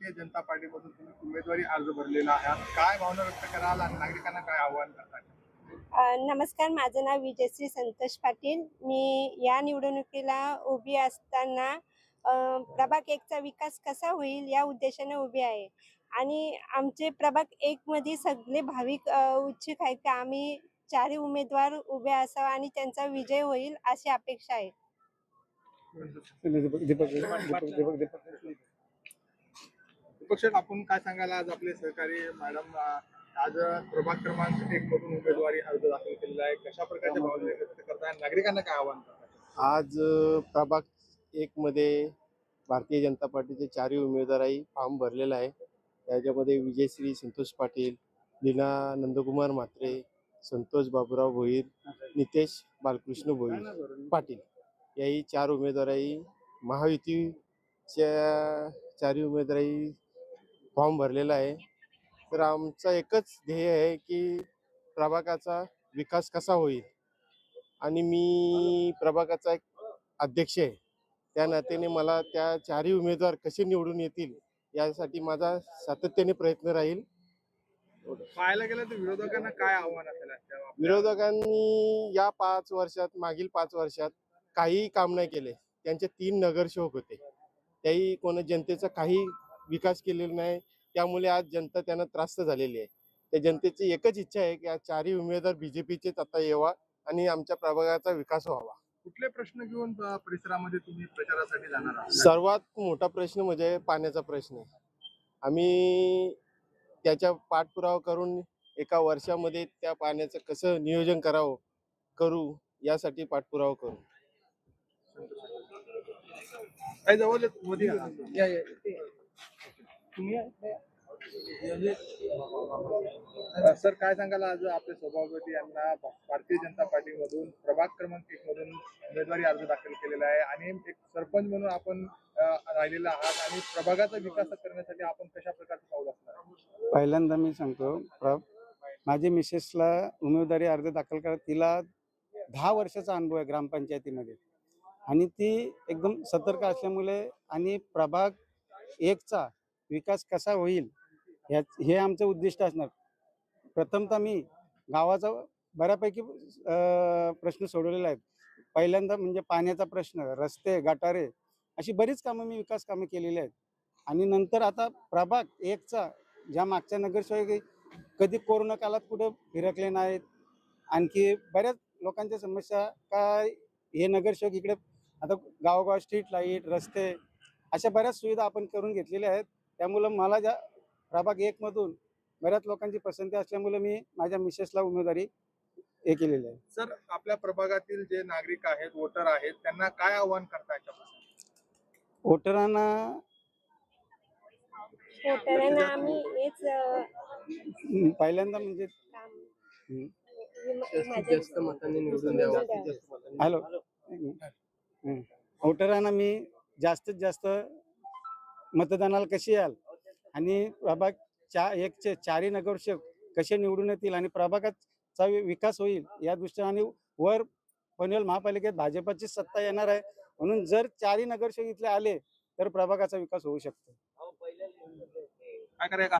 भारतीय जनता पार्टीमधून तुम्ही उमेदवारी अर्ज भरलेला आहे काय भावना व्यक्त कराल आणि नागरिकांना काय आव्हान करताल अ, नमस्कार माझं नाव विजयश्री संतोष पाटील. मी या निवडणुकीला उभी असताना प्रभाग एकचा विकास कसा होईल या उद्देशाने उभी आहे. आणि आमचे प्रभाग एक मध्ये सगळे भाविक उत्सुक आहेत की आम्ही चारही उमेदवार उभे असावा आणि त्यांचा विजय होईल अशी अपेक्षा आहे. दीपक आपण काय सांगायला आज आपले सहकारी मॅडम आज प्रभाग क्रमांक एक मधून उमेदवारी अर्ज दाखल केलेला आहे. कशा प्रकारच्या भावना व्यक्त करताय नागरिकांना काय आव्हान करताय? आज प्रभाग एक मध्ये भारतीय जनता पार्टीचे चारही उमेदवारही फॉर्म भरलेला आहे. त्याच्यामध्ये विजयश्री संतोष पाटील लीना नंदकुमार म्हात्रे संतोष बाबूराव भोईर नितेश बालकृष्ण भोईर पाटील याही चार उमेदवारही महायुतीच्या चारही उमेदवारही फॉर्म भरलेला आहे. तर आमचं एकच ध्येय आहे की प्रभागाचा विकास कसा होईल? आणि मी प्रभागाचा एक अध्यक्ष आहे. त्या नात्याने मला त्या चारही उमेदवार कसे निवडून येतील यासाठी माझा सातत्याने प्रयत्न राहील. पाहायला गेलं तर विरोधकांना काय आव्हान असेल विरोधकांनी या पाच वर्षात मागील पाच वर्षात काहीही काम नाही केले. त्यांचे तीन नगरसेवक होते. त्याही कोण जनतेचा काही विकास केलेला नाही. त्यामुळे आज जनता त्यांना त्रास्त झालेली आहे. त्या जनतेची एकच इच्छा आहे की आज चारही उमेदवार बीजेपीचेच आता यावा आणि आमच्या प्रभागाचा विकास व्हावा. कुठले प्रश्न घेऊन परिसरामध्ये तुम्ही प्रचारासाठी जाणार आहात? सर्वात मोठा प्रश्न म्हणजे पाण्याचा प्रश्न आहे. आम्ही त्याच्या पाठपुरावा करून एका वर्षामध्ये त्या पाण्याचं कसं नियोजन करावं करू यासाठी पाठपुरावा करू. काही जवळ अं, सर काय सांगाल आज आपले सभापती यांना भारतीय जनता पार्टीमधून प्रभाग क्रमांक एक मधून उमेदवारी अर्ज दाखल केलेला आहे आणि एक सरपंच म्हणून आपण राहिलेला आहात आणि प्रभागाचा विकास करण्यासाठी आपण कशा प्रकारचं पाऊल असणार? पहिल्यांदा मी सांगतो माझी मिसेसला उमेदवारी अर्ज दाखल करा तिला दहा वर्षाचा अनुभव आहे ग्रामपंचायतीमध्ये. आणि ती एकदम सतर्क असल्यामुळे आणि प्रभाग एकचा विकास कसा होईल ह्या हे आमचं उद्दिष्ट असणार. प्रथमतः मी गावाचा बऱ्यापैकी प्रश्न सोडवलेले आहेत. पहिल्यांदा म्हणजे पाण्याचा प्रश्न रस्ते गटारे अशी बरीच कामं मी विकास कामं केलेली आहेत. आणि नंतर आता प्रभाग एकचा ज्या मागच्या नगरसेवक कधी कोरोना काळात कुठं फिरकले नाहीत. आणखी बऱ्याच लोकांच्या समस्या काय हे नगरसेवक इकडे आता गावोगाव स्ट्रीट लाइट रस्ते अशा बऱ्याच सुविधा आपण करून घेतलेल्या आहेत. त्यामुळं मला ज्या प्रभाग एकमधून बऱ्याच लोकांची पसंती असल्यामुळे मी माझ्या मिसेसला उमेदवारी हे केलेली आहे सर आपल्या प्रभागातील जे नागरिक आहेत वोटर आहेत त्यांना काय आव्हान करता वोटरांना वोटरांना आम्ही हेच अ, हं, पहिल्यांदा म्हणजे काम- हं. माझ्या- निवडून द्यावा. हॅलो हं. वोटरांना मी जास्तीत जास्त मतदानाला कशी याल? आणि प्रभाग चा एकचे चारही नगरसेवक कसे निवडून येतील आणि प्रभागाचा विकास होईल या दृष्टीने आणि वर पनवेल महापालिकेत भाजपची सत्ता येणार आहे. म्हणून जर चारही नगरसेवक इथले आले तर प्रभागाचा विकास होऊ शकतो. काय